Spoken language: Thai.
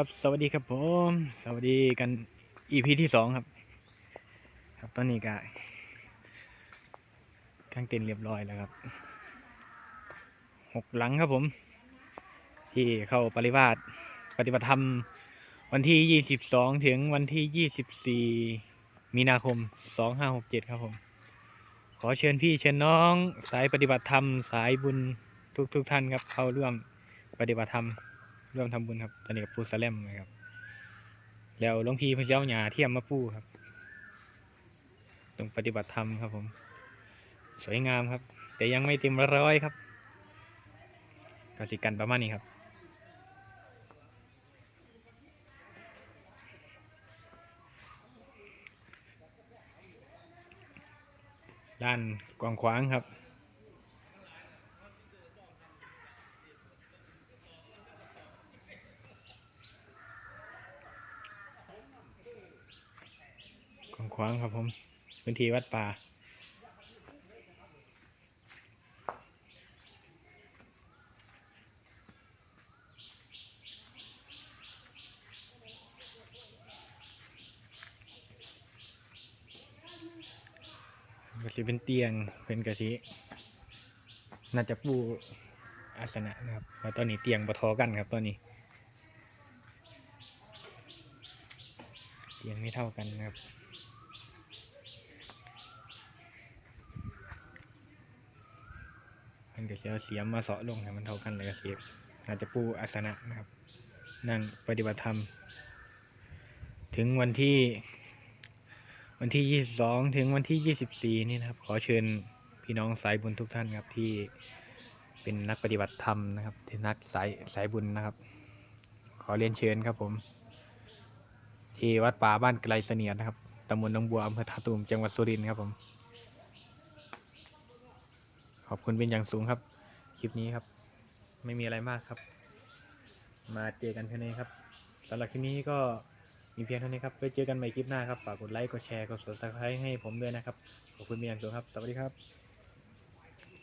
ครับสวัสดีครับผม สวัสดีกันอีพีที่สองครับ ครับตอนนี้ก็กางเต็นท์เรียบร้อยแล้วครับหกหลังครับผม ที่เข้าปริวาสปฏิบัติธรรมวันที่ยี่สิบสองถึงวันที่ยี่สิบสี่มีนาคมสองห้าหกเจ็ดครับผม ขอเชิญพี่เชิญน้อง สายปฏิบัติธรรม สายบุญทุกทุกท่านครับเข้าร่วมปฏิบัติธรรม ร่วมทำบุญครับตอนนี้กับปูสแลมนะครับ แล้วหลวงพี่เพิ่งจะเอาหยาเทียมมาปูครับ ตรงปฏิบัติธรรมครับผม สวยงามครับ แต่ยังไม่เต็มร้อยครับก็สิกันประมาณนี้ครับด้านกว้างขวางครับ กว้าง ขวางครับผมพื้นที่วัดป่าก็สิเป็นเตียงเป็นกะทิน่าจะปูอาสนะนะครับแล้วตอนนี้เตียงบทอกันครับตอนนี้ เตียงไม่เท่ากันนะครับ มันก็จะเอาเสียมมาเสาะลงให้มันเท่ากันเลยก็เสียอาจจะปูอาสนะนะครับ นั่งปฏิบัติธรรม ถึงวันที่ วันที่22ถึงวันที่24นี่นะครับ ขอเชิญพี่น้องสายบุญทุกท่านครับที่เป็นนักปฏิบัติธรรมนะครับที่นักสายสายบุญนะครับ ขอเรียนเชิญครับผม ที่วัดป่าบ้านไกลเสนียดนะครับตำบลหนองบัวอำเภอท่าตูมจังหวัดสุรินทร์ครับผม ขอบคุณเป็นอย่างสูงครับ คลิปนี้ครับ ไม่มีอะไรมากครับ มาเจอกันแค่นี้ครับสำหรับคลิปนี้ก็มีเพียงเท่านี้ครับไว้เจอกันใหม่คลิปหน้าครับ ฝากกดไลค์ กดแชร์ กด subscribe ให้ผมด้วยนะครับ ขอบคุณเป็นอย่างสูงครับ สวัสดีครับ